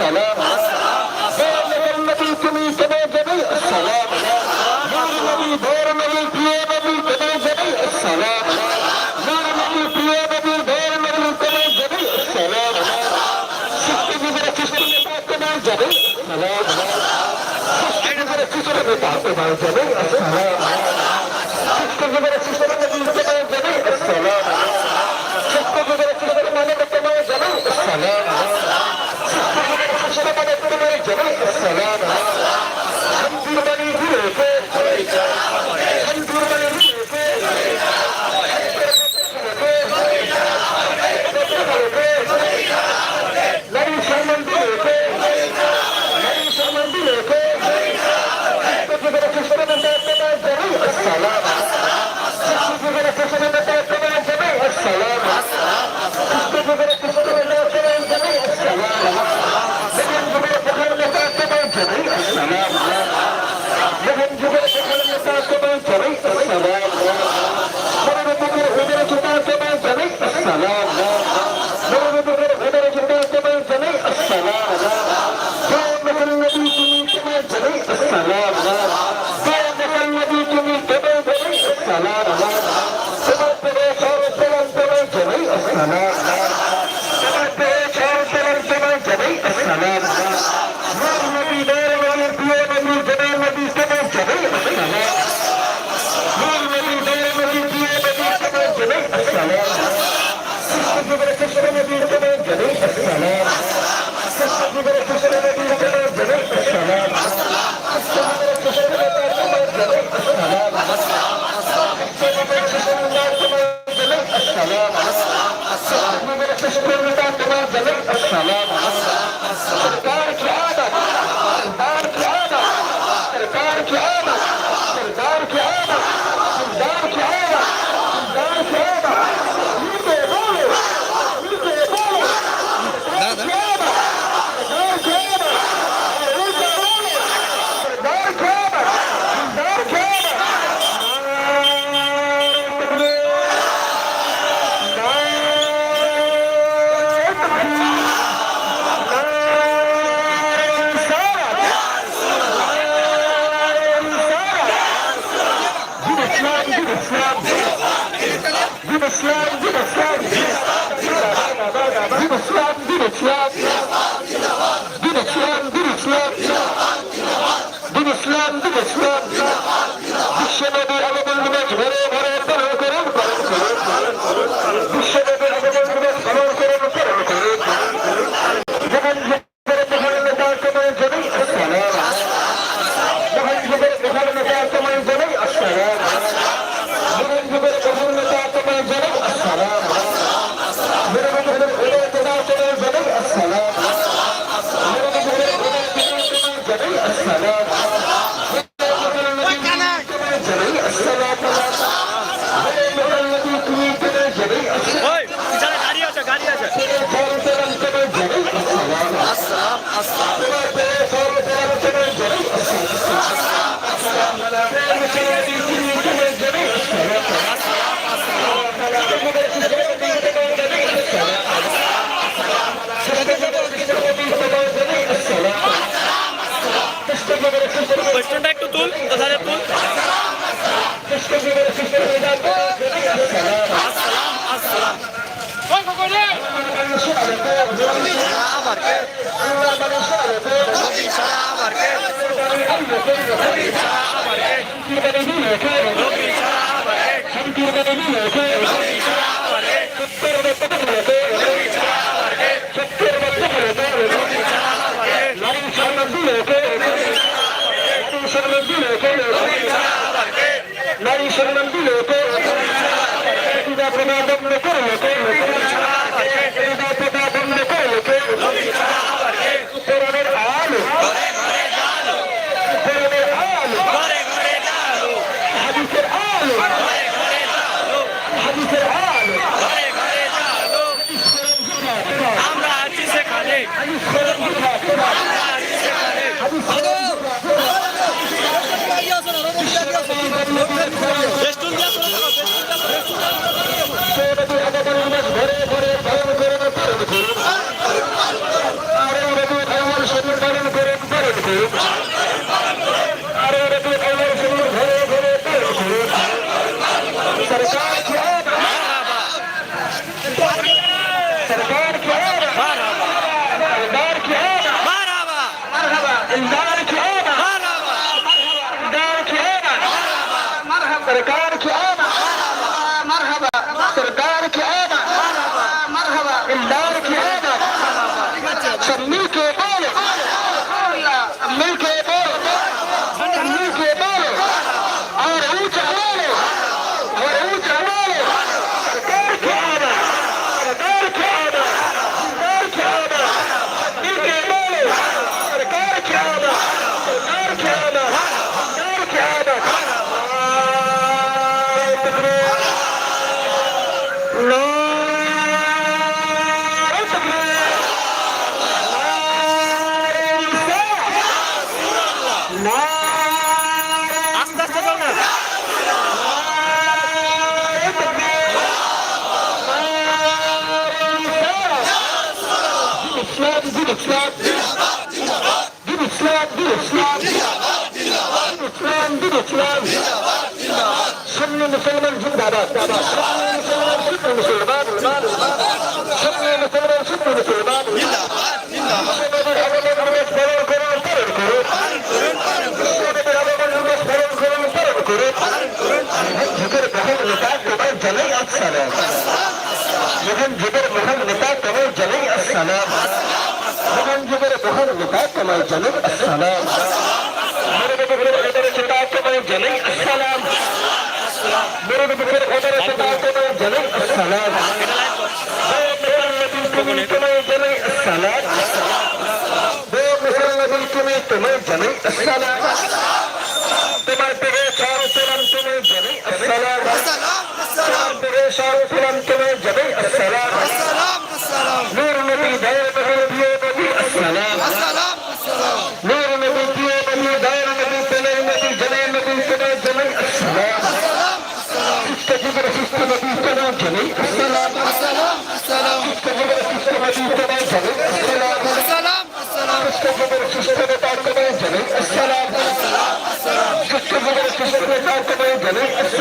السلام دور نبی تمہیں جبے جبے السلام نور نبی دور نبی پیے نبی جبے جبے السلام نور نبی پیے نبی دور نبی جبے جبے السلام سکتے بھی میرا کس طرح بات کرنا جبے السلام سکتے بھی میرا کس طرح بات کرنا جبے السلام سکتے بھی میرا کس طرح بات کرنا جبے السلام الصلاة والسلام انظر من يهلك انظر من يهلك ليس من دونك ليس من دونك الصلاة lá, lá. তোমার জন্য Slow রাসুল কথা রাসুল আসসালাম আসসালাম আবার কে? আবার কে আবার কে? নারী সম্মান দিল তো প্রভা বন্ধ করল তো কে বন্ধ করল তো কোরআনের আলো কোরআনের আলো হাদিসের আলো হাদিসের আলো। আমরা আছি সেখানে। Thank. ইসলাম দিন ইসলাম দিন ইসলাম ইসলাম দিন ইসলাম সামনে মুসলমান জিন্দাবাদ সামনে মুসলমান শুকনো মুসলমান সামনে মুসলমান শুকনো মুসলমান মুসলমানের আগমন রমেশ পালন করুন পালন করুন যখন যুগের মহান নেতা बहर लुका कमल जनम सलाम मेरे बबुकर उधर सुटा कमल जनम सलाम मेरे बबुकर उधर सुटा कमल जनम सलाम सलाम दो मुसल नबी तुम्हें तुम्हें जनम सलाम तुम्हारे तेरे सारे फ़िल्म तुम्हें जनम सलाम तुम्हारे तेरे सारे फ़िल्म तुम्हें जनम सलाम Assalamu alaikum.